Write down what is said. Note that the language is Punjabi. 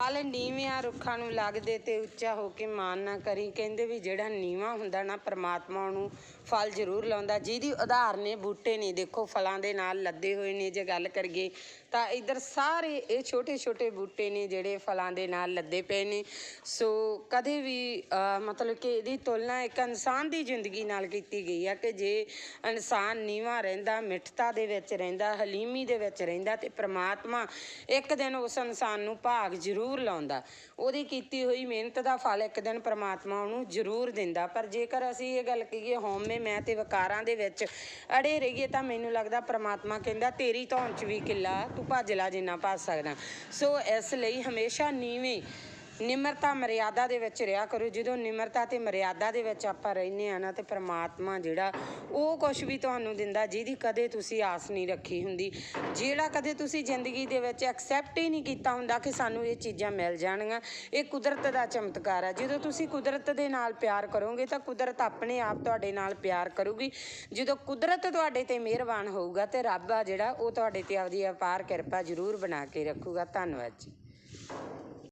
ਫਲ ਨੀਵਿਆਂ ਰੁੱਖਾਂ ਨੂੰ ਲੱਗਦੇ ਤੇ ਉੱਚਾ ਹੋ ਕੇ ਮਾਨ ਨਾ ਕਰੀ। ਕਹਿੰਦੇ ਵੀ ਜਿਹੜਾ ਨੀਵਾਂ ਹੁੰਦਾ ਨਾ, ਪ੍ਰਮਾਤਮਾ ਨੂੰ ਫਲ ਜ਼ਰੂਰ ਲਾਉਂਦਾ। ਜਿਹਦੀ ਉਦਾਹਰਨ ਨੇ, ਬੂਟੇ ਨੇ, ਦੇਖੋ ਫਲਾਂ ਦੇ ਨਾਲ ਲੱਦੇ ਹੋਏ ਨੇ ਜੇ ਗੱਲ ਕਰੀਏ, ਤਾਂ ਇਧਰ ਸਾਰੇ ਇਹ ਛੋਟੇ ਛੋਟੇ ਬੂਟੇ ਨੇ ਜਿਹੜੇ ਫਲਾਂ ਦੇ ਨਾਲ ਲੱਦੇ ਪਏ ਨੇ। ਸੋ ਕਦੇ ਵੀ ਮਤਲਬ ਕਿ ਇਹਦੀ ਤੁਲਨਾ ਇੱਕ ਇਨਸਾਨ ਦੀ ਜ਼ਿੰਦਗੀ ਨਾਲ ਕੀਤੀ ਗਈ ਆ ਕਿ ਜੇ ਇਨਸਾਨ ਨੀਵਾਂ ਰਹਿੰਦਾ, ਮਿੱਠਤਾ ਦੇ ਵਿੱਚ ਰਹਿੰਦਾ, ਹਲੀਮੀ ਦੇ ਵਿੱਚ ਰਹਿੰਦਾ ਤੇ ਪ੍ਰਮਾਤਮਾ ਇੱਕ ਦਿਨ ਉਸ ਇਨਸਾਨ ਨੂੰ ਭਾਗ ਜ਼ਰੂਰ ਲਾਉਂਦਾ। ਉਹਦੀ ਕੀਤੀ ਹੋਈ ਮਿਹਨਤ ਦਾ ਫਲ ਇੱਕ ਦਿਨ ਪ੍ਰਮਾਤਮਾ ਉਹਨੂੰ ਜ਼ਰੂਰ ਦਿੰਦਾ। ਪਰ ਜੇਕਰ ਅਸੀਂ ਇਹ ਗੱਲ ਕਹੀਏ, ਹਉਮੈ ਮੈਂ ਤੇ ਵਕਾਰਾਂ ਦੇ ਵਿੱਚ ਅੜੇ ਰਹੀਏ ਤਾਂ ਮੈਨੂੰ ਲੱਗਦਾ ਪ੍ਰਮਾਤਮਾ ਕਹਿੰਦਾ, ਤੇਰੀ ਧੌਣ 'ਚ ਵੀ ਕਿੱਲਾ ਤੂੰ ਭੱਜ ਲੈ ਜਿੰਨਾ ਭੱਜ ਸਕਦਾ। ਸੋ ਇਸ ਲਈ ਹਮੇਸ਼ਾ ਨੀਵੇਂ ਨਿਮਰਤਾ ਮਰਿਆਦਾ ਦੇ ਵਿੱਚ ਰਿਹਾ ਕਰੋ। ਜਦੋਂ ਨਿਮਰਤਾ ਤੇ ਮਰਿਆਦਾ ਦੇ ਵਿੱਚ ਆਪਾਂ ਰਹਿੰਦੇ ਆ ਨਾ ਤੇ ਪ੍ਰਮਾਤਮਾ ਜਿਹੜਾ ਉਹ ਕੁਝ ਵੀ ਤੁਹਾਨੂੰ ਦਿੰਦਾ, ਜਿਹਦੀ ਕਦੇ ਤੁਸੀਂ ਆਸ ਨਹੀਂ ਰੱਖੀ ਹੁੰਦੀ। ਜਿਹੜਾ ਕਦੇ ਤੁਸੀਂ ਜ਼ਿੰਦਗੀ ਦੇ ਵਿੱਚ ਐਕਸੈਪਟ ਹੀ ਨਹੀਂ ਕੀਤਾ ਹੁੰਦਾ ਕਿ ਸਾਨੂੰ ਇਹ ਚੀਜ਼ਾਂ ਮਿਲ ਜਾਣਗੀਆਂ, ਇਹ ਕੁਦਰਤ ਦਾ ਚਮਤਕਾਰ ਆ। ਜਦੋਂ ਤੁਸੀਂ ਕੁਦਰਤ ਦੇ ਨਾਲ ਪਿਆਰ ਕਰੋਗੇ ਤਾਂ ਕੁਦਰਤ ਆਪਣੇ ਆਪ ਤੁਹਾਡੇ ਨਾਲ ਪਿਆਰ ਕਰੂਗੀ। ਜਦੋਂ ਕੁਦਰਤ ਤੁਹਾਡੇ ਤੇ ਮਿਹਰਬਾਨ ਹੋਊਗਾ ਤੇ ਰੱਬ ਆ ਜਿਹੜਾ, ਉਹ ਤੁਹਾਡੇ ਤੇ ਆਪਦੀ ਅਪਾਰ ਕਿਰਪਾ ਜ਼ਰੂਰ ਬਣਾ ਕੇ ਰੱਖੂਗਾ। ਧੰਨਵਾਦ ਜੀ।